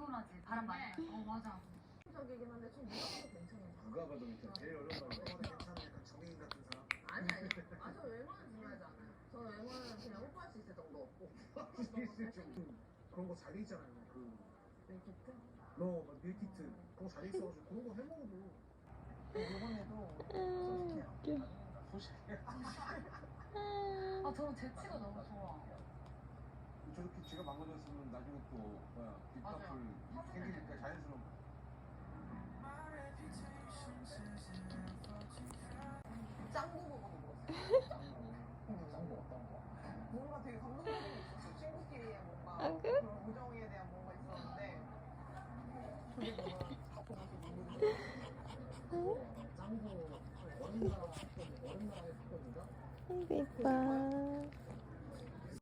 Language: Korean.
위험하지. 바람 많이. 어 맞아. 적이긴 한데 좀 무서워도 괜찮아요. 누가 봐도 진짜 제일 어려운 거 이번에 괜찮은 약간 정인 같은 사람? 아니 아니. 아, 저 외모는 중요하지 않아요. 저는 외모는 그냥 뽀뽀할 수 있을 정도. 좀 그런 거잘돼 있잖아요. 그, 밀키트? 너, 막 밀키트. 그런 거잘돼 있어가지고 그런 거 해먹어도. 이번에도 웃겨. 소식해. 아 저는 재치가 너무 좋아. 저렇게 지가 망가졌으면 나중에 또 이뻐.